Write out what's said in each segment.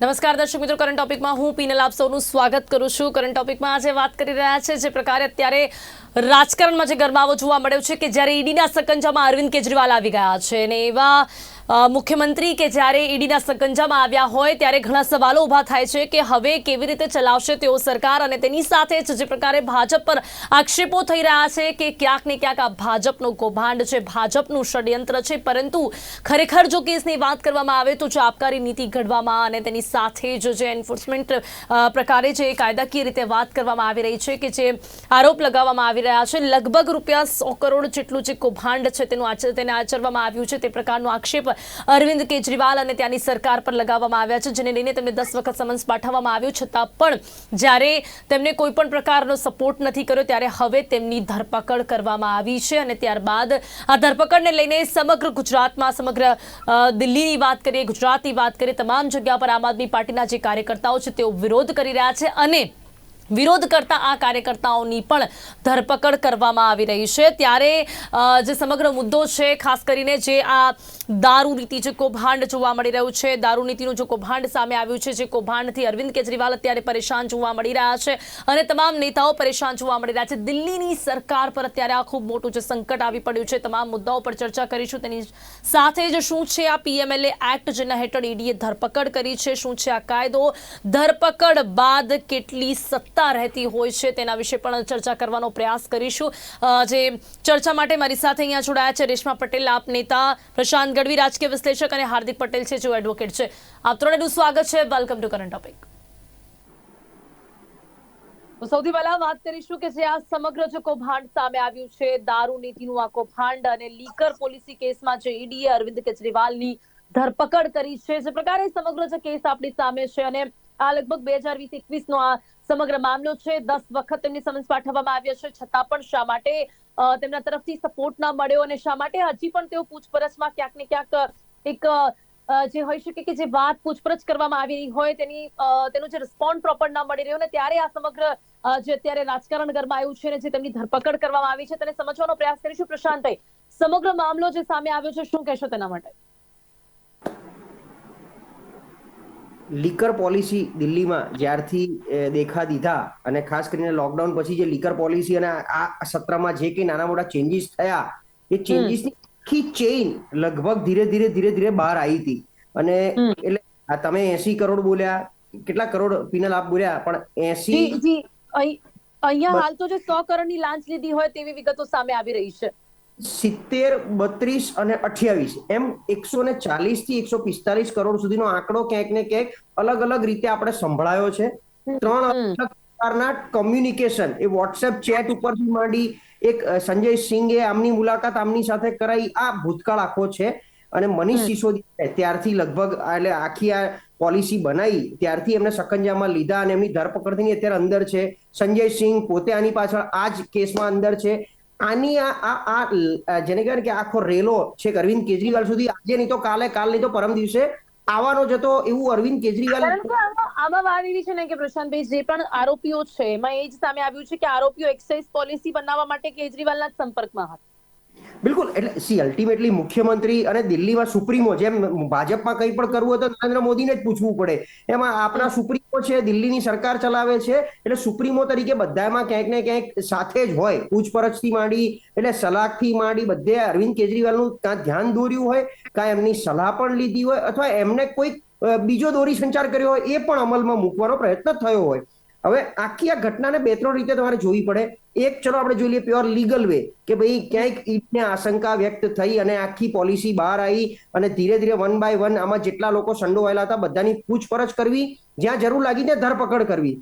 નમસ્કાર, દર્શક મિત્રો. કરંટ ટોપિકમાં હું પીનલ આપ સૌનું સ્વાગત કરું છું. કરંટ ટોપિકમાં આજે વાત કરી રહ્યા છે, જે પ્રકારે અત્યારે રાજકારણમાં જે ગરમાવો જોવા મળ્યો છે કે જ્યારે ઈડીના સકંજામાં અરવિંદ કેજરીવાલ આવી ગયા છે. અને એવા મુખ્યમંત્રી કે જ્યારે ઈડીના સકંજામાં આવ્યા હોય ત્યારે ઘણા સવાલો ઊભા થાય છે કે હવે કેવી રીતે ચલાવશે તેઓ સરકાર અને તેની સાથે જ જે પ્રકારે ભાજપ પર આક્ષેપો થઈ રહ્યા છે કે ક્યાંક ને ક્યાંક આ ભાજપનું કૌભાંડ છે, ભાજપનું ષડયંત્ર છે, પરંતુ ખરેખર જો કેસની વાત કરવામાં આવે તો જો આબકારી નીતિ ઘડવામાં અને તેની સાથે જ જે એન્ફોર્સમેન્ટ પ્રકારે જે કાયદાકીય રીતે વાત કરવામાં આવી રહી છે કે જે આરોપ લગાવવામાં આવી રહ્યા છે, લગભગ રૂપિયા સો કરોડ જેટલું જે કૌભાંડ છે તેનું આચર તેને આચરવામાં આવ્યું છે તે પ્રકારનો આક્ષેપ અરવિંદ કેજરીવાલ અને ત્યાંની સરકાર પર લગાવવામાં આવ્યા છે, જેને લઈને તેમને દસ વખત સમન્સ પાઠવવામાં આવ્યું. છતાં પણ જ્યારે તેમને કોઈ પણ પ્રકારનો સપોર્ટ નથી કર્યો, ત્યારે હવે તેમની ધરપકડ કરવામાં આવી છે અને ત્યારબાદ આ ધરપકડને લઈને સમગ્ર ગુજરાતમાં, સમગ્ર દિલ્હીની વાત કરીએ, ગુજરાતની વાત કરીએ, તમામ જગ્યા પર આમ આદમી પાર્ટીના જે કાર્યકર્તાઓ છે, તેઓ વિરોધ કરી રહ્યા છે અને વિરોધ કરતા આ કાર્યકર્તાઓની પણ ધરપકડ કરવામાં આવી રહી છે. ત્યારે જે સમગ્ર મુદ્દો છે, ખાસ કરીને જે આ દારૂ નીતિ જે કૌભાંડ જોવા મળી રહ્યું છે, દારૂ નીતિનું જે કૌભાંડ સામે આવ્યું છે, જે કૌભાંડથી અરવિંદ કેજરીવાલ અત્યારે પરેશાન જોવા મળી રહ્યા છે અને તમામ નેતાઓ પરેશાન જોવા મળી રહ્યા છે. દિલ્હીની સરકાર પર અત્યારે આ ખૂબ મોટું જે સંકટ આવી પડ્યું છે, તમામ મુદ્દાઓ પર ચર્ચા કરીશું. તેની સાથે જ શું છે આ પીએમએલએ એક્ટ, જેના હેઠળ ઈડીએ ધરપકડ કરી છે, શું છે આ કાયદો? ધરપકડ બાદ કેટલી સત્તા રહેતી હોય છે તેના વિશે પણ ચર્ચા કરવાનો પ્રયાસ કરીશું. જે ચર્ચા માટે મારી સાથે અહીંયા જોડાયા છે રેશમા પટેલ, આપ નેતા, પ્રશાંત ગઢવી, રાજકીય વિશ્લેષક અને હાર્દિક પટેલ છે જો એડવોકેટ છે. આપ ત્રણેનું સ્વાગત છે. વેલકમ ટુ કરંટ ટોપિક સૌથી પહેલા વાત કરીશું કે જે આ સમગ્ર જે કૌભાંડ સામે આવ્યું છે, દારૂ નીતિનું આ કૌભાંડ અને લીકર પોલિસી કેસમાં જે ઈડીએ અરવિંદ કેજરીવાલની ધરપકડ કરી છે. જે પ્રકારે સમગ્ર જે કેસ આપણી સામે છે અને આ લગભગ બે હજાર વીસ એકવીસ નો આ સમગ્ર મામલો છે. દસ વખત તેમની સમન્સ પાઠવવામાં આવ્યા છે. છતાં પણ શા માટે તેમના તરફથી સપોર્ટ ના મળ્યો અને શા માટે હજી પણ તેઓ પૂછપરછમાં ક્યાંક ને ક્યાંક એક જે હોઈ શકે કે જે વાત પૂછપરછ કરવામાં આવી રહી હોય તેની તેનો જે રિસ્પોન્ડ પ્રોપર ના મળી રહ્યો ને ત્યારે આ સમગ્ર જે અત્યારે રાજકારણ ગરમાયું છે ને જે તેમની ધરપકડ કરવામાં આવી છે તેને સમજવાનો પ્રયાસ કરીશું. પ્રશાંતભાઈ, સમગ્ર મામલો જે સામે આવ્યો છે, શું કહેશો તેના માટે? લીકર પોલિસી દિલ્હીમાં જ્યારથી દેખા દીધા અને ખાસ કરીને લોકડાઉન પછી જે લીકર પોલિસી અને આ સત્રમાં જે કંઈ નાના મોટા ચેન્જીસ થયા એ ચેન્જીસની આખી ચેઇન લગભગ ધીરે ધીરે ધીરે ધીરે બહાર આવી હતી. અને એટલે તમે એસી કરોડ બોલ્યા કેટલા કરોડ પિનલ આપ બોલ્યા પણ એસી અહીંયા હાલ તો જે સો કરોડની લાંચ લીધી હોય તેવી વિગતો સામે આવી રહી છે. સિત્તેર બત્રીસ અને અઠ્યાવીસ. એમ એકસો ને ચાલીસથી એકસો પિસ્તાલીસ કરોડ સુધીનો આંકડો ક્યાંક ને ક્યાંક અલગ અલગ રીતે આપણે સંભળાયો છે. ત્રણ. પ્રકારના કમ્યુનિકેશન એ વોટ્સએપ ચેટ ઉપરથી માંડી એક સંજય સિંઘે આમની મુલાકાત આમની સાથે કરાઈ. આ ભૂતકાળ આખો છે. અને મનીષ સિસોદિયા ત્યારથી લગભગ એટલે આખી આ પોલિસી બનાવી ત્યારથી એમને સકંજામાં લીધા અને એમની ધરપકડથી અત્યારે અંદર છે. સંજય સિંહ પોતે આની પાછળ આ જ કેસમાં અંદર છે. આની આ જેને આખો રેલો છે અરવિંદ કેજરીવાલ સુધી, આજે નહીં તો કાલે કાલ નહીં તો પરમ દિવસે આવવાનો જતો એવું અરવિંદ કેજરીવાલ આમાં વાત એવી છે ને કે પ્રશાંતભાઈ, જે પણ આરોપીઓ છે, એમાં એ જ સામે આવ્યું છે કે આરોપીઓ એક્સાઇઝ પોલિસી બનાવવા માટે કેજરીવાલના જ સંપર્કમાં હતા. બિલકુલ એટલે સી અલ્ટિમેટલી મુખ્યમંત્રી અને દિલ્હીમાં સુપ્રીમો જેમ ભાજપમાં કંઈ પણ કરવું હોય તો નરેન્દ્ર મોદીને જ પૂછવું પડે. એમાં આપણા સુપ્રીમો છે દિલ્હીની સરકાર ચલાવે છે એટલે સુપ્રીમો તરીકે બધામાં ક્યાંક ને ક્યાંક સાથે જ હોય. પૂછપરછથી માંડી એટલે સલાહથી માંડી બધે અરવિંદ કેજરીવાલનું કાં ધ્યાન દોર્યું હોય કાં એમની સલાહ પણ લીધી હોય અથવા એમને કોઈક બીજો દોરી સંચાર કર્યો હોય એ પણ અમલમાં મૂકવાનો પ્રયત્ન થયો હોય. હવે આખી આ ઘટનાને બે ત્રણ રીતે તમારે જોવી પડે. એક, ચલો આપણે જોઈ લઈએ પ્યોર લીગલ વે કે ભાઈ ક્યાંક ઈટને આશંકા વ્યક્ત થઈ અને આખી પોલિસી બહાર આવી અને ધીરે ધીરે વન બાય વન આમાં જેટલા લોકો સંડોવાયેલા હતા બધાની પૂછપરછ કરવી, જ્યાં જરૂર લાગી ત્યાં ધરપકડ કરવી.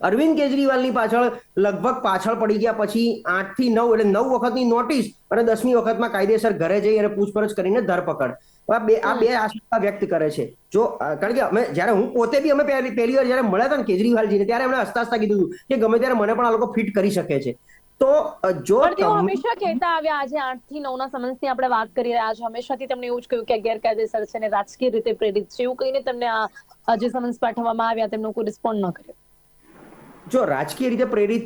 અરવિંદ કેજરીવાલની પાછળ લગભગ પાછળ પડી ગયા પછી આઠથી નવ એટલે નવ વખતની નોટિસ અને દસમી વખતમાં કાયદેસર ઘરે જઈ અને પૂછપરછ કરીને ધરપકડ. આ બે આ બે આશંકા વ્યક્ત કરે છે. જો કારણ કે અમે જ્યારે હું પોતે બી અમે પહેલી વાર જ્યારે મળ્યા હતા ને કેજરીવાલજીને ત્યારે એમણે હસતા હસતા કીધું કે ગમે ત્યારે મને પણ આ લોકો ફિટ કરી શકે છે. તો જો હંમેશા કહેતા આવ્યા આજે આઠથી નવ ના સમન્સની આપણે વાત કરી રહ્યા છે હંમેશાથી તમને એવું જ કહ્યું કે ગેરકાયદેસર છે ને રાજકીય રીતે પ્રેરિત છે એવું કહીને તમને આ આ જે સમન્સ પાઠવવામાં આવ્યા તેમનો કોઈ રિસ્પોન્ડ ન કર્યો. જો રાજકીય રીતે પ્રેરિત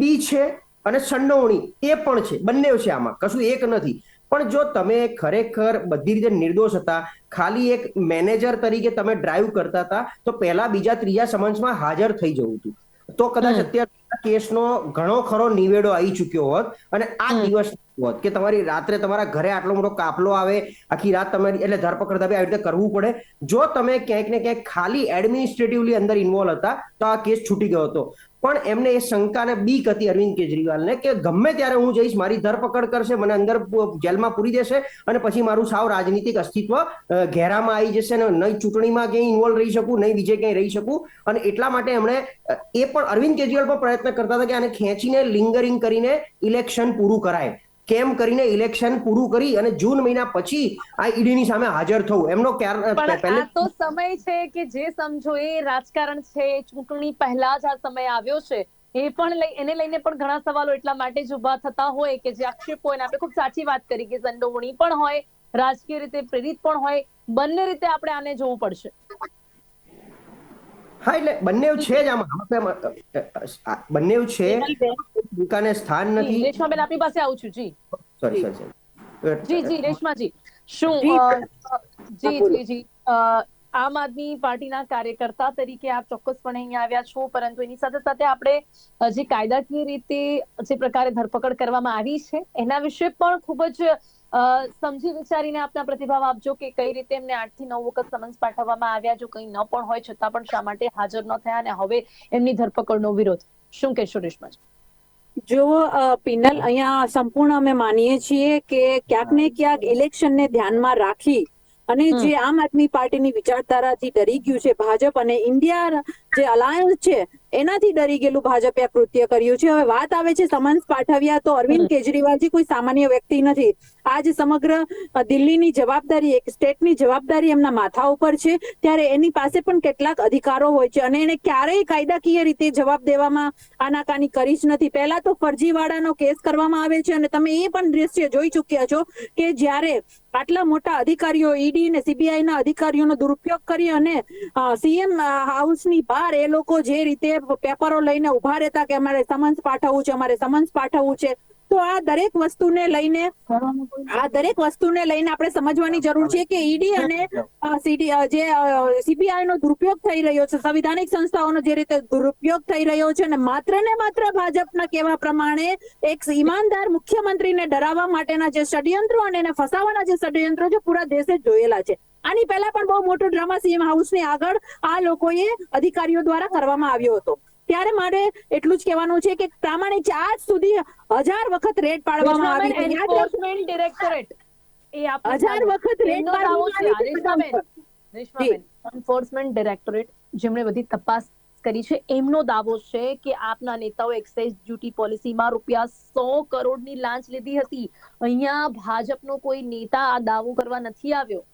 બી છે અને સંડોવણી એ પણ છે બંને છે આમાં કશું એક નથી. પણ જો તમે ખરેખર બધી રીતે નિર્દોષ હતા ખાલી એક મેનેજર તરીકે તમે ડ્રાઈવ કરતા હતા તો પહેલા બીજા ત્રીજા સમન્સમાં હાજર થઈ જવું હતું તો કદાચ અત્યારે કેસનો ઘણો ખરો નિવેડો આવી ચૂક્યો હોત અને આ દિવસ હોત કે તમારી રાત્રે તમારા ઘરે આટલો મોટો કાફલો આવે આખી રાત તમારી એટલે ધરપકડ આવી રીતે કરવું પડે. જો તમે ક્યાંક ને ક્યાંક ખાલી એડમિનિસ્ટ્રેટિવલી અંદર ઇન્વોલ્વ હતા તો આ કેસ છૂટી ગયો હતો. પણ એમને એ શંકાને બીક હતી અરવિંદ કેજરીવાલને કે ગમે ત્યારે હું જઈશ, મારી ધરપકડ કરશે, મને અંદર જેલમાં પૂરી દેશે અને પછી મારું સાવ રાજનીતિક અસ્તિત્વ ઘેરામાં આવી જશે ને નહીં ચૂંટણીમાં ક્યાંય ઇન્વોલ્વ રહી શકું, નહીં બીજે ક્યાંય રહી શકું. અને એટલા માટે એમણે એ પણ અરવિંદ કેજરીવાલ પણ પ્રયત્ન કરતા હતા કે આને ખેંચીને લિંગરિંગ કરીને ઇલેક્શન પૂરું કરાય. કેમ કરીને ઇલેક્શન પૂરું કરી અને જૂન મહિના પછી આ ઈડીની સામે હાજર થવું. એમનો આ તો સમય છે કે જે સમજો એ રાજકારણ છે ચૂંટણી પહેલા જ આ સમય આવ્યો છે. એ પણ લઈ એને લઈને પણ ઘણા સવાલો એટલા માટે જ ઊભા થતા હોય કે જે આક્ષેપો અને આપણે ખૂબ સાચી વાત કરી કે સંડોવણી પણ હોય રાજકીય રીતે પ્રેરિત પણ હોય. બંને રીતે આપણે આને જોવું પડશે. હા એટલે બંને છે જ આમાં. બંને છે. દુકાને સ્થાન નથી. રેશમાબેન આપની પાસે આવું છું. જી. સોરી સોરી જી જી રેશમાજી શું જી, જી જી આમ આદમી પાર્ટીના કાર્યકર્તા તરીકે આપ ચોક્કસપણે અહીંયા આવ્યા છો પરંતુ એની સાથે સાથે આપણે જે કાયદાકીય રીતે જે પ્રકારે ધરપકડ કરવામાં આવી છે એના વિશે પણ ખૂબ જ સમજી વિચારીને આપના પ્રતિભાવ આપજો કે કઈ રીતે એમને આઠથી નવ વખત સમન્સ પાઠવવામાં આવ્યા જો કંઈ ન પણ હોય છતાં પણ શા માટે હાજર ન થયા અને હવે એમની ધરપકડનો વિરોધ. શું કહેશો રેશમાજી? જો પિનલ અહીંયા સંપૂર્ણ અમે માનીએ છીએ કે ક્યાંક ને ક્યાંક ઇલેક્શનને ધ્યાનમાં રાખી અને જે આમ આદમી પાર્ટીની વિચારધારાથી ડરી ગયું છે ભાજપ અને ઇન્ડિયા જે અલાયન્સ છે એનાથી ડરી ગયેલું ભાજપે આ કૃત્ય કર્યું છે. હવે વાત આવે છે સમન્સ પાઠવ્યા તો અરવિંદ કેજરીવાલ કેજરીવાલજી કોઈ સામાન્ય વ્યક્તિ નથી. આજ સમગ્ર દિલ્હીની જવાબદારી, એક સ્ટેટની જવાબદારી એમના માથા ઉપર છે. ત્યારે એની પાસે પણ કેટલાક અધિકારો હોય છે અને એને ક્યારેય કાયદાકીય રીતે જવાબ દેવામાં આનાકાની કરી જ નથી. પહેલા તો ફરજીવાળાનો કેસ કરવામાં આવે છે અને તમે એ પણ દ્રશ્ય જોઈ ચૂક્યા છો કે જ્યારે આટલા મોટા અધિકારીઓ, ઈડી અને સીબીઆઈ ના અધિકારીઓનો દુરુપયોગ કરી અને સીએમ હાઉસની બહાર એ લોકો જે રીતે પેપરો લઈને ઊભા રહેતા કે અમારે સમન્સ પાઠવવું છે, અમારે સમન્સ પાઠવવું છે તો આ દરેક વસ્તુને લઈને, આ દરેક વસ્તુને લઈને આપણે સમજવાની જરૂર છે કે ઈડી અને જે સીબીઆઈ નો દુરુપયોગ થઈ રહ્યો છે, સંવિધાનિક સંસ્થાઓનો જે રીતે દુરુપયોગ થઈ રહ્યો છે અને માત્ર ને માત્ર ભાજપના કહેવા પ્રમાણે એક ઈમાનદાર મુખ્યમંત્રીને ડરાવવા માટેના જે ષડયંત્રો અને એને ફસાવાના જે ષડયંત્રો છે, પૂરા દેશે જોયેલા છે. આની પહેલા પણ બહુ મોટો ડ્રામા સીએમ હાઉસની આગળ આ લોકોએ અધિકારીઓ દ્વારા કરવામાં આવ્યો હતો. ત્યારે મારે એટલું જ કહેવાનું છે કે પ્રામાણિક આજ સુધી હજાર વખત રેડ પાડવામાં આવી એન્ફોર્સમેન્ટ ડિરેક્ટરેટ એ હજાર વખત રેડ પાડવામાં આવી એન્ફોર્સમેન્ટ ડિરેક્ટરેટ જેમણે બધી તપાસ કરી છે એમનો દાવો છે કે આપના નેતાઓ એક્સાઇઝ ડ્યુટી પોલિસીમાં રૂપિયા સો કરોડની લાંચ લીધી હતી. અહીંયા ભાજપનો કોઈ નેતા આ દાવો કરવા નથી આવ્યો.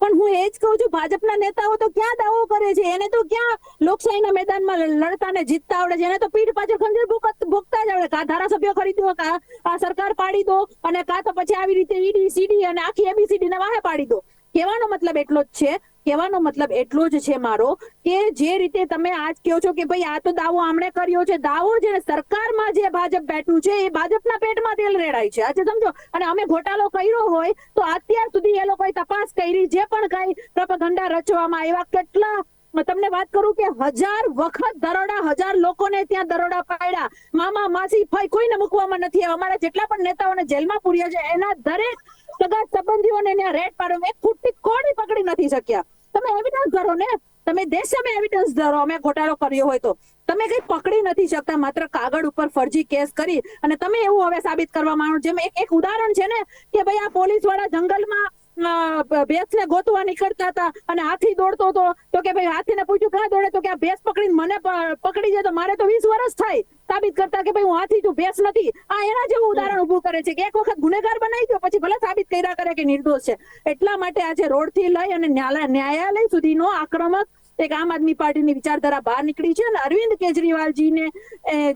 પણ હું એ જ કહું છું, ભાજપના નેતાઓ તો ક્યાં દાવો કરે છે? એને તો ક્યાં લોકશાહીના મેદાનમાં લડતા ને જીતતા આવડે છે? એને તો પીઠ પાછળ ખંજર ભૂકત- જ આવડે. કા ધારાસભ્ય ખરીદો કા આ સરકાર પાડી દો અને કા તો પછી આવી રીતે ઈડી, સીડી અને આખી એબીસીડી ને વાહે પાડી દો કહેવાનો મતલબ એટલો જ છે. કહેવાનો મતલબ એટલો જ છે મારો કે જે રીતે તમે આજ કહો છો કે ભાઈ આ તો દાવો આમણે કર્યો છે. દાવો જે સરકારમાં જે ભાજપ બેઠું છે એ ભાજપના પેટમાં તેલ રેડાય છે. આજે સમજો, અને અમે ઘોટાલો કર્યો હોય તો અત્યાર સુધી એ લોકોએ તપાસ કરી, જે પણ કઈ પ્રપગંડા રચવામાં આવ્યા, કેટલા તમને વાત કરું કે હજાર વખત દરોડા, હજાર લોકોને ત્યાં દરોડા પાડ્યા. મામા માસી ભાઈ કોઈને મૂકવામાં નથી અમારા જેટલા પણ નેતાઓને જેલમાં પૂર્યા છે, એના દરેક સગા સંબંધીઓને ત્યાં રેડ પાડવામાં એક ફૂટની કોડી પકડી નથી શક્યા? તમે એવિડન્સ ધરો ને? તમે દેશ સામે એવિડન્સ ધરો, અમે ઘોટાળો કર્યો હોય તો. તમે કઈ પકડી નથી શકતા, માત્ર કાગળ ઉપર ફરજી કેસ કરી અને તમે એવું હવે સાબિત કરવા માંગો જેમ એક ઉદાહરણ છે ને, કે ભાઈ આ પોલીસવાળા જંગલમાં ભેંસને ગોતવા નીકળતા હતા અને હાથી દોડતો હતો. તો કે ભાઈ, હાથીને પૂછ્યું, ક્યાં દોડે? તો કે, આ ભેંસ પકડીને મને પકડી જાય તો મારે તો વીસ વર્ષ થાય. સાબિત કરતા કે, ભાઈ, હું હાથી છું, ભેંસ નથી. આ એના જેવું ઉદાહરણ ઉભું કરે છે કે, એક વખત ગુનેગાર બનાવી દો પછી ભલે સાબિત કર્યા કરે કે નિર્દોષ છે. એટલા માટે આજે રોડથી લઈ અને ન્યાયાલય સુધીનો આક્રમક એક આમ આદમી પાર્ટીની વિચારધારા બહાર નીકળી છે અને અરવિંદ કેજરીવાલજીને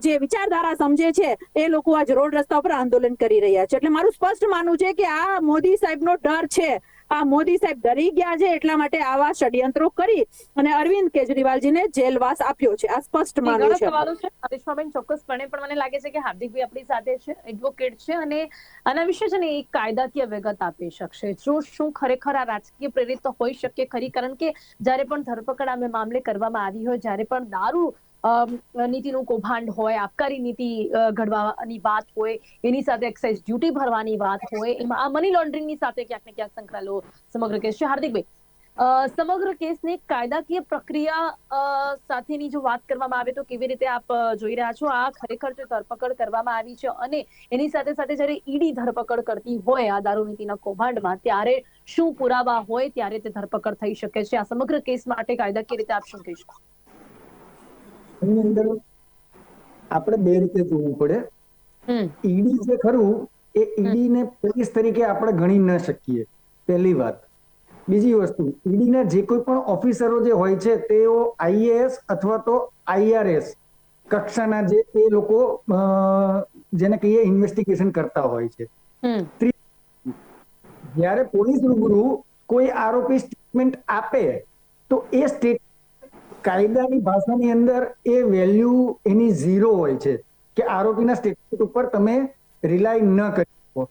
જે વિચારધારા સમજે છે, એ લોકો આજ રોડ રસ્તા ઉપર આંદોલન કરી રહ્યા છે. એટલે મારું સ્પષ્ટ માનવું છે કે આ મોદી સાહેબનો ડર છે. આ મોદી સાહેબ ડરી ગયા છે એટલા માટે આવા ષડયંત્રો કરી અને અરવિંદ કેજરીવાલજીને જેલવાસ આપ્યો છે. આ સ્પષ્ટ માનવું છે સવાલો ચોક્કસપણે પણ મને લાગે છે કે હાર્દિકભાઈ આપણી સાથે છે એડવોકેટ છે અને આના વિશે છે ને એક કાયદાકીય વિગત આપી શકશે. જો શું ખરેખર આ રાજકીય પ્રેરિત હોઈ શકે ખરી કારણ કે જ્યારે પણ ધરપકડ આ મામલે કરવામાં આવી હોય જ્યારે પણ દારૂ નીતિનું કૌભાંડ હોય આબકારી નીતિ ઘડવાની વાત હોય, એની સાથે એક્સાઇઝ ડ્યુટી ભરવાની વાત હોય, એમાં આ મની લોન્ડરિંગની સાથે ક્યાંક ને ક્યાંક સંકળાયેલો સમગ્ર કેસ છે. હાર્દિકભાઈ સમગ્ર કેસને કાયદાકીય પ્રક્રિયા સાથેની જો વાત કરવામાં આવે તો કેવી રીતે આપ જોઈ રહ્યા છો? આ ખરેખર જો ધરપકડ કરવામાં આવી છે અને એની સાથે સાથે જ્યારે ઈડી ધરપકડ કરતી હોય આ દારૂ નીતિના કૌભાંડમાં, ત્યારે શું પુરાવા હોય, ત્યારે તે ધરપકડ થઈ શકે છે? આ સમગ્ર કેસ માટે કાયદાકીય રીતે આપ શું કહેશો એની અંદર આપણે બે રીતે જોવું પડે. ઈડી જે ખરું એ ઈડી ને પોલીસ તરીકે આપણે ગણી ન શકીએ. પહેલી વાત. બીજી વસ્તુ ઈડીના જે કોઈ પણ ઓફિસરો જે હોય છે તેઓ આઈએએસ અથવા તો આઈઆરએસ કક્ષાના જે એ લોકો જેને કહીએ ઇન્વેસ્ટિગેશન કરતા હોય છે. જ્યારે પોલીસ રૂબરૂ કોઈ આરોપી સ્ટેટમેન્ટ આપે તો એ સ્ટેટ કાયદાની ભાષાની અંદર એ વેલ્યુ એની ઝીરો હોય છે કે આરોપીના સ્ટેટમેન્ટ ઉપર તમે રિલાય ન કરી શકો.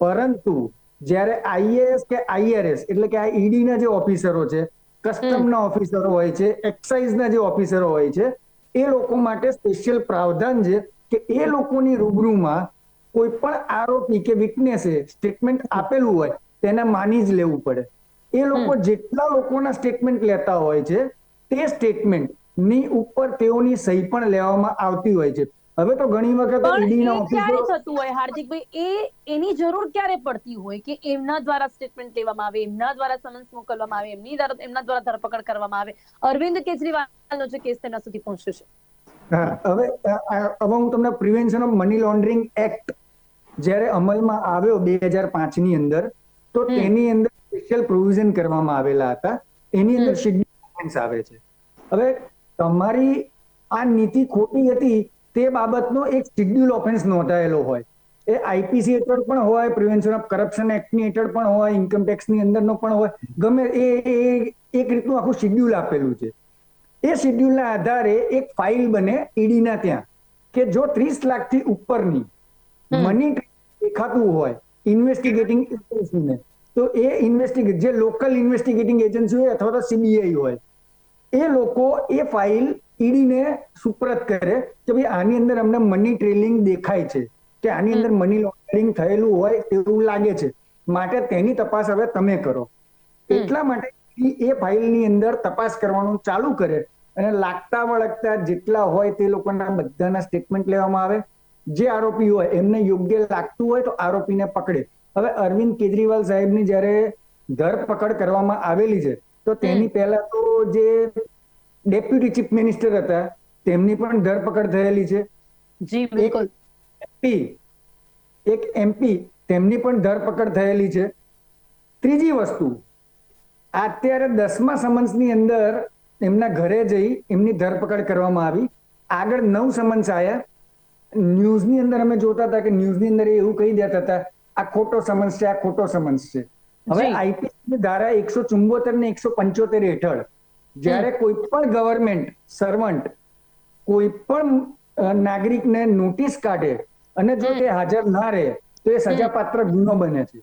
પરંતુ જ્યારે આઈએએસ કે આઈઆરએસ એટલે કે આ ઈડીના જે ઓફિસરો છે કસ્ટમના ઓફિસરો હોય છે એક્સાઇઝના જે ઓફિસરો હોય છે એ લોકો માટે સ્પેશિયલ પ્રાવધાન છે કે એ લોકોની રૂબરૂમાં કોઈ પણ આરોપી કે વિટનેસે સ્ટેટમેન્ટ આપેલું હોય તેને માની જ લેવું પડે. એ લોકો જેટલા લોકોના સ્ટેટમેન્ટ લેતા હોય છે તે સ્ટેટમેન્ટની ઉપર તેઓની સહી પણ લેવામાં આવતી હોય છે. હવે તો ઘણી વખત ઈડીના ઓફિસરો થતું હોય હાર્દિકભાઈ? એ એની જરૂર ક્યારે પડતી હોય કે એમના દ્વારા સ્ટેટમેન્ટ લેવામાં આવે એમના દ્વારા સમન્સ મોકલવામાં આવે એમની દ્વારા એમના દ્વારા ધરપકડ કરવામાં આવે? અરવિંદ કેજરીવાલનો જે કેસ તેના સુધી પહોંચ્યો છે. હવે હવે હું તમને prevention of money laundering act જ્યારે અમલમાં આવ્યો બે હજારની અંદર તો તેની અંદર સ્પેશિયલ પ્રોવિઝન કરવામાં આવેલા હતા. એની અંદર શિડ્યુલ આવે છે. હવે તમારી આ નીતિ ખોટી હતી તે બાબતનો એક શિડ્યુલ ઓફેન્સ નોંધાયેલો હોય. એ આઈપીસી હેઠળ પણ હોય પ્રિવેન્શન ઓફ કરપ્શન એક્ટની હેઠળ પણ હોય ઇન્કમ ટેક્સની અંદરનો પણ હોય. ગમે એ એ- એક રીતનું આખું શિડ્યુલ આપેલું છે. એ શિડ્યુલના આધારે એક ફાઇલ બને ઈડીના ત્યાં કે જો ત્રીસ લાખથી ઉપરની મની દેખાતું હોય ઇન્વેસ્ટિગેટિંગ એજન્સીને તો એ ઇન્વેસ્ટિગેટ જે લોકલ ઇન્વેસ્ટિગેટિંગ એજન્સી હોય અથવા તો સીબીઆઈ હોય એ લોકો એ ફાઇલ ઈડીને સુપ્રત કરે કે ભાઈ આની અંદર અમને મની ટ્રેલિંગ દેખાય છે. કે આની અંદર મની લોન્ડરિંગ થયેલું હોય તેવું લાગે છે. માટે તેની તપાસ હવે તમે કરો. એટલા માટે એ ફાઇલની અંદર તપાસ કરવાનું ચાલુ કરે અને લાગતા વળગતા જેટલા હોય તે લોકોના બધાના સ્ટેટમેન્ટ લેવામાં આવે. જે આરોપી હોય એમને યોગ્ય લાગતું હોય તો આરોપીને પકડે. હવે અરવિંદ કેજરીવાલ સાહેબની જ્યારે ધરપકડ કરવામાં આવેલી છે તો તેની પહેલા તો જે ડેપ્યુટી ચીફ મિનિસ્ટર હતા તેમની પણ ધરપકડ થયેલી છે. જી બિલકુલ. એમપી એક એમપી તેમની પણ ધરપકડ થયેલી છે. ત્રીજી વસ્તુ અત્યારે દસમા સમન્સની અંદર એમના ઘરે જઈ એમની ધરપકડ કરવામાં આવી. આગળ નવ સમન્સ આવ્યા ન્યૂઝની અંદર અમે જોતા હતા કે ન્યૂઝની અંદર એવું કહી દેતા હતા આ ખોટો સમન્સ છે આ ખોટો સમન્સ છે. હવે જી. ધારા એકસો ચુંબોતેર ને એકસો પંચોતેર હેઠળ જ્યારે કોઈ પણ ગવર્મેન્ટ સર્વન્ટ કોઈ પણ નાગરિકને નોટિસ કાઢે અને જો તે હાજર ના રહે તો એ સજાપાત્ર ગુનો બને છે.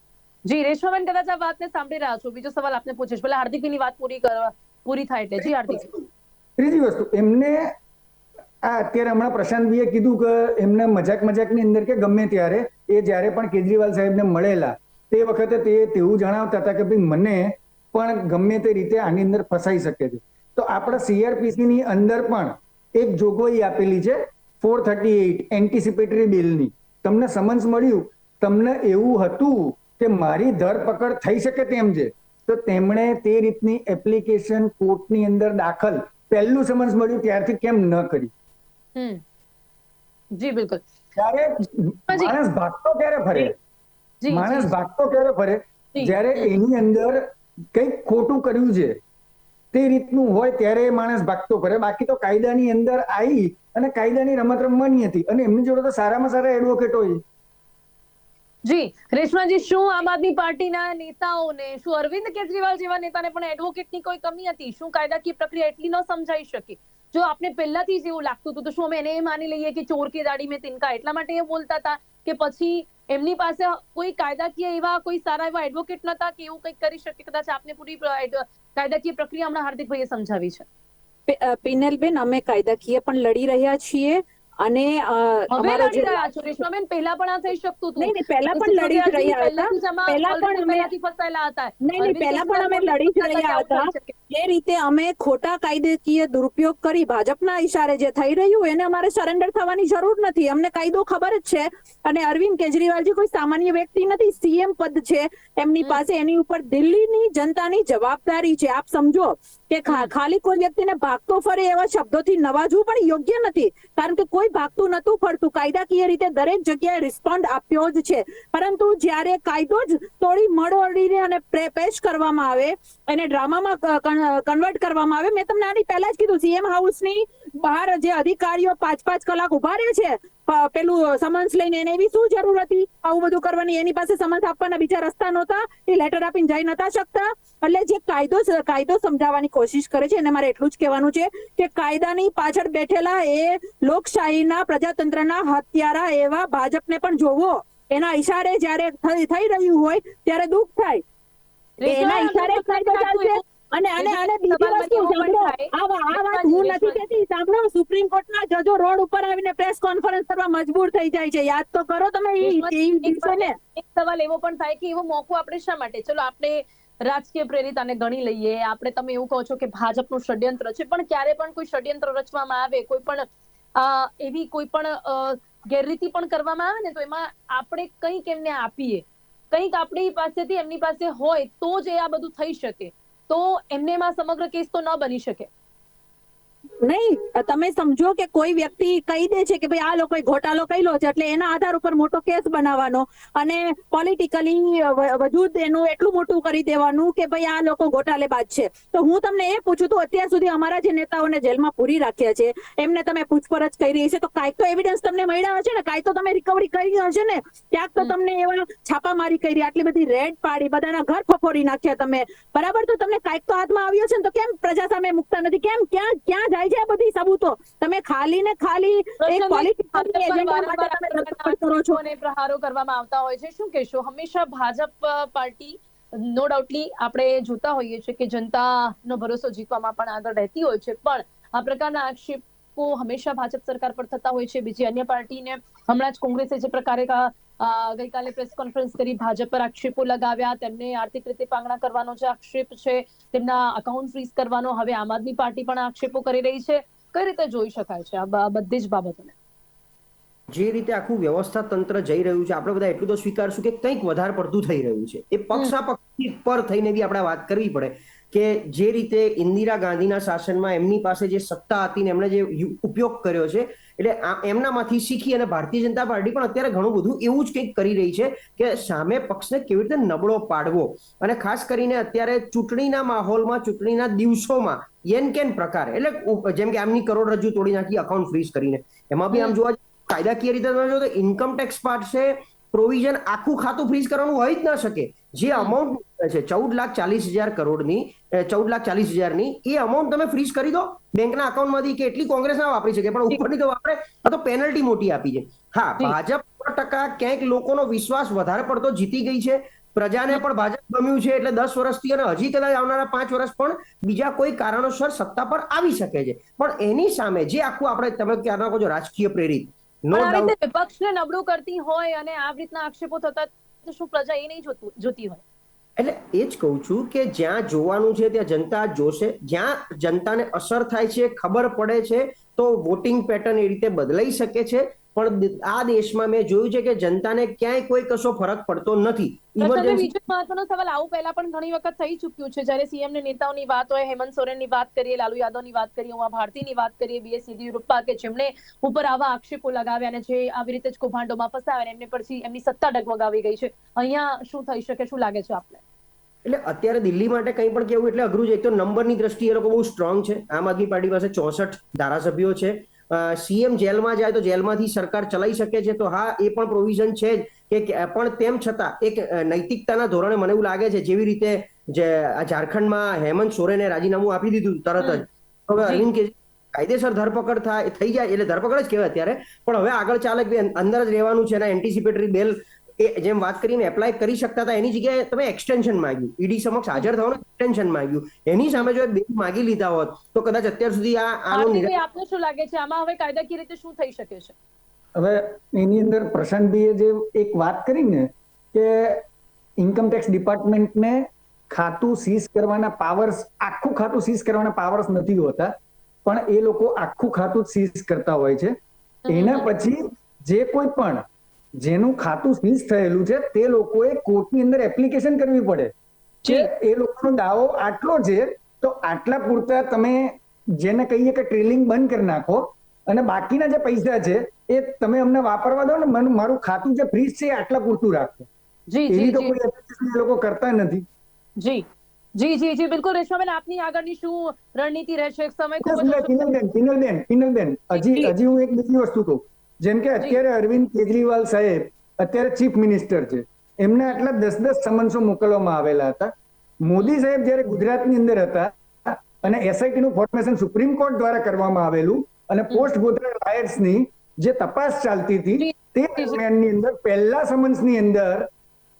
જી રેશમાબેન કદાચ આ વાતને સાંભળી રહ્યા છો. બીજો સવાલ આપને પૂછીશ. પેલા હાર્દિકભાઈની વાત પૂરી કરવા પૂરી થાય એટલે. જી હાર્દિક. ત્રીજી વસ્તુ એમને આ અત્યારે હમણાં પ્રશાંતભાઈએ કીધું કે એમને મજાક મજાકની અંદર કે ગમે ત્યારે એ જ્યારે પણ કેજરીવાલ સાહેબને મળેલા તે વખતે તે તેવું જણાવતા હતા કે ભાઈ મને પણ ગમે તે રીતે આની અંદર ફસાઈ શકે છે. તો આપણા સીઆરપીસી ની અંદર પણ એક જોગવાઈ આપેલી છે ફોર થર્ટી એઇટ એન્ટિસિપેટરી બિલની તમને સમન્સ મળ્યું. તમને એવું હતું કે મારી ધરપકડ થઈ શકે તેમ છે. તો તેમણે તે રીતની એપ્લિકેશન કોર્ટની અંદર દાખલ પહેલું સમન્સ મળ્યું ત્યારથી કેમ ન કરી? જી બિલકુલ. ત્યારે માણસ ભાગતો ક્યારે ફરે? માણસ ભાગતો ક્યારે ફરે. જ્યારે એની અંદર કંઈક ખોટું કર્યું છે તે રીતનું હોય ત્યારે એ માણસ ભાગતો ફરે. બાકી તો કાયદાની અંદર આવી અને કાયદાની રમત રમવાની હતી. અને એમની જોડે તો સારામાં સારા એડવોકેટ હોય. જી. રેશમાજી શું આમ આદમી પાર્ટીના નેતાઓને શું અરવિંદ કેજરીવાલ જેવા નેતાને પણ એડવોકેટની કોઈ કમી હતી? શું કાયદાકીય પ્રક્રિયા એટલી ન સમજાઈ શકી? જો આપને પહેલાથી જ એવું લાગતું હતું તો શું અમે એને એ માની લઈએ કે ચોર કે દાડી મેં તિનકા? એટલા માટે એ બોલતા હતા. કે પછી એમની પાસે કોઈ કાયદાકીય એવા કોઈ સારા એવા એડવોકેટ નતા કે એવું કંઈક કરી શકે? કદાચ આપને પૂરી કાયદાકીય પ્રક્રિયા હમણાં હાર્દિકભાઈએ સમજાવી છે. પિનલબેન, અમે કાયદાકીય પણ લડી રહ્યા છીએ. અને અ, લડી જે રહ્યા છો રેશમાબેન પહેલા પણ આ થઈ શકતું હતું. નહીં પહેલા પણ લડી જ રહ્યા હતા. પહેલા પણ અમે ફસાયેલા હતા. નહીં નહીં પહેલા પણ અમે લડી જ રહ્યા હતા. જે રીતે અમે ખોટા કાયદેકીય દુરુપયોગ કરી ભાજપના ઈશારે જે થઈ રહ્યું એને અમારે સરેન્ડર થવાની જરૂર નથી. અમને કાયદો ખબર જ છે. અને અરવિંદ કેજરીવાલજી કોઈ સામાન્ય વ્યક્તિ નથી સીએમ પદ છે. એમની પાસે એની ઉપર દિલ્હીની જનતાની જવાબદારી છે. આપ સમજો કે ખાલી કોઈ વ્યક્તિને ભાગતો ફરે એવા શબ્દોથી નવાજવું પણ યોગ્ય નથી. કારણ કે કોઈ ભાગતું નતું ફરતું. કાયદાકીય રીતે દરેક જગ્યાએ રિસ્પોન્ડ આપ્યો જ છે. પરંતુ જ્યારે કાયદો જ તોડી મળોડીને અને પેશ કરવામાં આવે એને ડ્રામામાં કન્વર્ટ કરવામાં આવે. મેં તમને આની પહેલા જ કીધું સીએમ હાઉસની બહાર જે અધિકારીઓ પાંચ પાંચ કલાક ઊભા રહે છે પેલું સમન્સ લઈને એને એવી શું જરૂર હતી? આવું બધું કરવાની, એની પાસે સમન્સ આપવાના બીજા રસ્તા નહોતા, એ લેટર આપીને જઈ નતા શકતા. એટલે જે કાયદો કાયદો સમજાવવાની કોશિશ કરે છે, એને મારે એટલું જ કહેવાનું છે કે કાયદાની પાછળ બેઠેલા એ લોકશાહીના પ્રજાતંત્રના હત્યારા એવા ભાજપને પણ જોવો. એના ઈશારે જ્યારે થઈ રહ્યું હોય, ત્યારે દુઃખ થાય. એના ઈશારે કાયદો ચાલશે અને અને અને બીજી વસ્તુ સાંભળો. આ વાત હું નથી કહેતી સાંભળો સુપ્રીમ કોર્ટના જજો રોડ ઉપર આવીને પ્રેસ કોન્ફરન્સ કરવા મજબૂર થઈ જાય છે. યાદ તો કરો તમે દિવસોને. એક સવાલ એવો પણ થાય કે એવો મોકો આપણે શા માટે? ચલો આપણે રાજકીય પ્રેરિત આને ગણી લઈએ. આપણે તમે એવું કહો છો કે ભાજપનું ષડયંત્ર છે પણ ક્યારે પણ કોઈ ષડયંત્ર રચવામાં આવે કોઈ પણ એવી કોઈ પણ ગેરરીતિ પણ કરવામાં આવે ને તો એમાં આપણે કંઈક એમને આપીએ. કંઈક આપણી પાસેથી એમની પાસે હોય તો જ એ આ બધું થઈ શકે. તો એમને એમાં સમગ્ર કેસ તો ન બની શકે. નહીં તમે સમજો કે કોઈ વ્યક્તિ કહી દે છે કે ભાઈ આ લોકોએ ઘોટાલો કર્યો છે એટલે એના આધાર ઉપર મોટો કેસ બનાવવાનો અને પોલિટિકલી વજૂદ એનું એટલું મોટું કરી દેવાનું કે ભાઈ આ લોકો ઘોટાલેબાજ છે. તો હું તમને એ પૂછું તો અત્યાર સુધી અમારા જે નેતાઓને જેલમાં પૂરી રાખ્યા છે એમને તમે પૂછપરછ કરી છે તો કાંઈક તો એવિડન્સ તમને મળ્યા હશે ને? કાંઈક તો તમે રિકવરી કરી હશે ને? ક્યાંક તો તમને એવા છાપામારી કરી આટલી બધી રેડ પાડી બધાના ઘર ફફોડી નાખ્યા તમે. બરાબર? તો તમને કાંઈક તો હાથમાં આવ્યો છે ને તો કેમ પ્રજા સામે મુકતા નથી? કેમ ક્યાં ક્યાં જાય છે આ બધી સબૂતો? તમે ખાલી ને ખાલી એક પોલિટિકલ એજન્ડા માટે તમે રક્ષણ કરો છો. અને પ્રહારો કરવામાં આવતા હોય છે. શું કહેશો? હંમેશા ભાજપ પાર્ટી નો ડાઉટલી આપણે જોતા હોઈએ છીએ કે જનતાનો ભરોસો જીતવામાં પણ આગળ રહેતી હોય છે. પણ આ પ્રકારના આક્ષેપો હંમેશા ભાજપ સરકાર પર થતા હોય છે. બીજી અન્ય પાર્ટીને હમણાં જ કોંગ્રેસે જે પ્રકારે ગઈકાલે પ્રેસ કોન્ફરન્સ કરી ભાજપ પર આક્ષેપો લગાવ્યા. તેમને આર્થિક રીતે પાંગણા કરવાનો જે આક્ષેપ છે, તેમના અકાઉન્ટ ફ્રીઝ કરવાનો, હવે આમ આદમી પાર્ટી પણ આક્ષેપો કરી રહી છે. કઈ રીતે જોઈ શકાય છે આ બધી જ બાબતોને? જે રીતે આખું વ્યવસ્થા તંત્ર જઈ રહ્યું છે, આપણે બધા એટલું તો સ્વીકારશું કે કંઈક વધારે પડતું થઈ રહ્યું છે. એ પક્ષા પક્ષી પર થઈને બી આપણે વાત કરવી પડે કે જે રીતે ઇન્દિરા ગાંધીના શાસનમાં એમની પાસે જે સત્તા હતી ને એમણે જે ઉપયોગ કર્યો છે એટલે આ- એમનામાંથી શીખી અને ભારતીય જનતા પાર્ટી પણ અત્યારે ઘણું બધું એવું જ કંઈક કરી રહી છે કે સામે પક્ષને કેવી રીતે નબળો પાડવો. અને ખાસ કરીને અત્યારે ચૂંટણીના માહોલમાં ચૂંટણીના દિવસોમાં યેન કેન પ્રકાર એટલે જેમ કે આમની કરોડરજ્જુ તોડી નાખી અકાઉન્ટ ફ્રીઝ કરીને. એમાં બી આમ જોવા જઈએ કાયદાકીય રીતે તમે જો તો ઇન્કમ ટેક્સ પાર્ટ છે પ્રોવિઝન આખું ખાતું ફ્રીઝ કરવાનું હોય જ ન શકે. જે અમાઉન્ટ છે ચૌદ લાખ ચાલીસ હજાર કરોડની ચૌદ લાખ ચાલીસ હજારની એ અમાઉન્ટ તમે ફ્રીઝ કરી દો. બેંકના અકાઉન્ટમાંથી કે એટલી કોંગ્રેસ ના વાપરી શકે પણ ઉપરની તો વાપરે આ તો પેનલ્ટી મોટી આપી છે. હા ભાજપ ટકા ક્યાંક લોકોનો વિશ્વાસ વધારે પડતો જીતી ગઈ છે. પ્રજાને પણ ભાજપ ગમ્યું છે એટલે દસ વર્ષથી અને હજી કદાચ આવનારા પાંચ વર્ષ પણ બીજા કોઈ કારણોસર સત્તા પર આવી શકે છે. પણ એની સામે જે આખું આપણે તમે ક્યારે કહો છો રાજકીય પ્રેરિત વિપક્ષને નબળું કરતી હોય અને આ રીતના આક્ષેપો થતા તો શું પ્રજા એ નહીં જોતું જોતી હોય? એટલે એ જ કહું છું કે જ્યાં જોવાનું છે, ત્યાં જનતા જોશે. જ્યાં જનતાને અસર થાય છે, ખબર પડે છે, તો વોટિંગ પેટર્ન એ રીતે બદલાઈ શકે છે. પણ આ દેશમાં મેં જોયું છે કે જનતાને ક્યાંય કોઈ કશો ફરક પડતો નથી. બીજો મહત્વનો સવાલ આવું પહેલા પણ ઘણી વખત થઈ ચૂક્યું છે. જ્યારે સીએમ ને નેતાઓની વાત હોય હેમંત સોરેનની વાત કરીએ લાલુ યાદવની વાત કરીએ ઉમા ભારતીની વાત કરીએ બીએસ યેદિયુરપ્પા કે જેમણે ઉપર આવા આક્ષેપો લગાવ્યા અને જે આવી રીતે જ કૌભાંડોમાં ફસાવ્યા અને એમને પછી એમની સત્તા ડગમગાવી ગઈ છે. અહીંયા શું થઈ શકે શું લાગે છે આપને? એટલે અત્યારે દિલ્હી માટે કંઈ પણ કેવું એટલે અઘરું છે. એક તો નંબરની દ્રષ્ટિએ એ લોકો બહુ સ્ટ્રોંગ છે. આમ આદમી પાર્ટી પાસે ચોસઠ ધારાસભ્યો છે. સીએમ જેલમાં જાય તો જેલમાંથી સરકાર ચલાવી શકે છે. તો હા એ પણ પ્રોવિઝન છે જ કે પણ તેમ છતાં એક નૈતિકતાના ધોરણે મને એવું લાગે છે જેવી રીતે જે ઝારખંડમાં હેમંત સોરેને રાજીનામું આપી દીધું તરત જ. હવે અરવિંદ કેજરીવાલ કાયદેસર ધરપકડ થાય થઈ જાય એટલે ધરપકડ જ કહેવાય અત્યારે. પણ હવે આગળ ચાલે કે અંદર જ રહેવાનું છે એના એન્ટિસિપેટરી બેલ એ જેમ વાત કરીને એપ્લાય કરી શકતા હતા એની જગ્યાએ તમે એક્સટેન્શન માંગ્યું. ઈડી સમક્ષ હાજર થવાનું એક્સટેન્શન માંગ્યું. એની સામે જો બેલ માગી લીધા હોત તો કદાચ અત્યાર સુધી આ આનો નિર્ણય આપને શું લાગે છે? આમાં હવે કાયદાકીય રીતે શું થઈ શકે છે? હવે એની અંદર પ્રશાંતભાઈએ જે એક વાત કરી ને કે ઇન્કમટેક્સ ડિપાર્ટમેન્ટને ખાતું સીઝ કરવાના પાવર્સ આખું ખાતું સીઝ કરવાના પાવર્સ નથી હોતા પણ એ લોકો આખું ખાતું સીઝ કરતા હોય છે. એના પછી જે કોઈ પણ જેનું ખાતું સીઝ થયેલું છે તે લોકોએ કોર્ટની અંદર એપ્લિકેશન કરવી પડે. કે એ લોકોનો દાવો આટલો છે તો આટલા પૂરતા તમે જેને કહીએ કે ટ્રેલિંગ બંધ કરી નાખો અને બાકીના જે પૈસા છે એ તમે અમને વાપરવા દો ને મારું ખાતું જે ફ્રીજ છે આટલા પૂરતું રાખો. એવી તો કોઈ એપ્લિકેશન એ લોકો કરતા નથી. જી. જી જી જી બિલકુલ. રેશમાબેન આપની આગળની શું રણનીતિ રહેશે? એક સમય ખૂબ જ પિનલબેન પિનલબેન પિનલબેન હજી હજી હું એક બીજી વસ્તુ કહું. જેમ કે અત્યારે અરવિંદ કેજરીવાલ સાહેબ અત્યારે ચીફ મિનિસ્ટર છે. એમને આટલા દસ દસ સમન્સો મોકલવામાં આવેલા હતા. મોદી સાહેબ જયારે ગુજરાતની અંદર હતા અને એસઆઈટી નું ફોર્મેશન સુપ્રીમ કોર્ટ દ્વારા કરવામાં આવેલું અને પોસ્ટ ગોધરા રાયટ્સની જે તપાસ ચાલતી હતી. તે દરમિયાનની અંદર પહેલા સમન્સની અંદર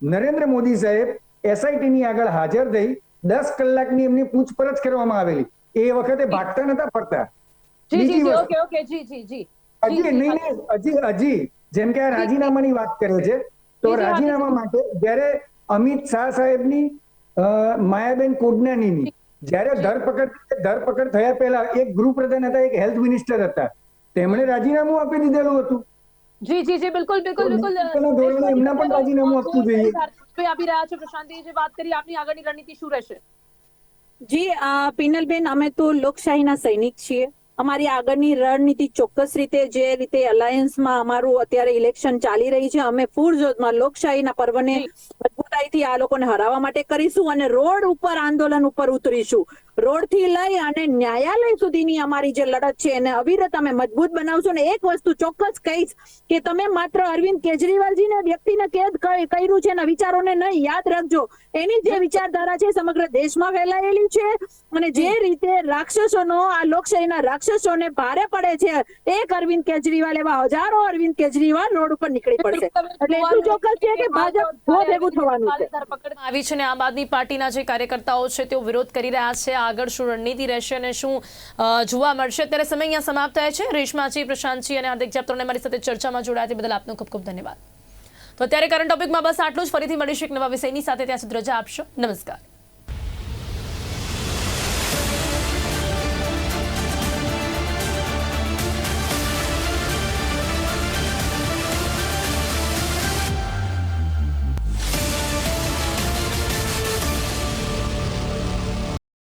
નરેન્દ્ર મોદી સાહેબ એસઆઈટી ની આગળ હાજર થઈ દસ કલાકની એમની પૂછપરછ કરવામાં આવેલી. એ વખતે ભાગતા નતા ફરતા. જી જી ઓકે ઓકે જી જી જી. હજી નહીં નહીં હજી હજી. જેમ કે આ રાજીનામાની વાત કરે છે તો રાજીનામા માટે જ્યારે અમિત શાહ સાહેબની માયાબેન કુડનાનીની જ્યારે ધરપકડ ધરપકડ થયા પહેલા એક ગૃહપ્રધાન હતા એક હેલ્થ મિનિસ્ટર હતા તેમણે રાજીનામું આપી દીધેલું હતું. જી જી જી બિલકુલ બિલકુલ બિલકુલ. એમના પણ રાજીનામું આપવું જોઈએ. આપી રહ્યા છે પ્રશાંતજી જે વાત કરી આપની આગળની રણનીતિ શું રહેશે? જી પિનલબેન અમે તો લોકશાહીના સૈનિક છીએ. અમારી આગળની રણનીતિ ચોક્કસ રીતે જે રીતે અલાયન્સમાં અમારું અત્યારે ઇલેક્શન ચાલી રહી છે અમે પૂરજોધમાં લોકશાહીના પર્વને મજબૂતાઈથી આ લોકોને હરાવવા માટે કરીશું અને રોડ ઉપર આંદોલન ઉપર ઉતરીશું. રોડથી લઈ અને ન્યાયાલય સુધીની અમારી જે લડત છે એને અવિરત અમે મજબૂત બનાવશો ને એક વસ્તુ ચોક્કસ કહીશ કે તમે માત્ર અરવિંદ કેજરીવાલજીને વ્યક્તિને કેદ કર્યું છે એના વિચારોને નહીં યાદ રાખજો. એની જે વિચારધારા છે સમગ્ર દેશમાં ફેલાયેલી છે અને જે રીતે રાક્ષસોનો આ લોકશાહીના રાક્ષસોને ભારે પડે છે એક અરવિંદ કેજરીવાલ એવા હજારો અરવિંદ કેજરીવાલ રોડ ઉપર નીકળી પડશે. એટલે એટલું ચોક્કસ છે કે ભાજપ બહુ ભેગું થવાનું છે. આવી છે ને આમ આદમી પાર્ટીના જે કાર્યકર્તાઓ છે તેઓ વિરોધ કરી રહ્યા છે. આગળ શું રણનીતિ રહેશે અને શું જોવા મળશે? ત્યારે સમય અહીંયા સમાપ્ત થાય છે. રેશમાજી પ્રશાંતજી અને હાર્દિક જાપ્તોને મારી સાથે ચર્ચામાં જોડાયા તે બદલ આપનો ખૂબ ખૂબ ધન્યવાદ. તો અત્યારે કરંટ ટોપિકમાં બસ આટલું જ. ફરીથી મળીશું એક નવા વિષયની સાથે. ત્યાં સુધી રજા આપશો. નમસ્કાર.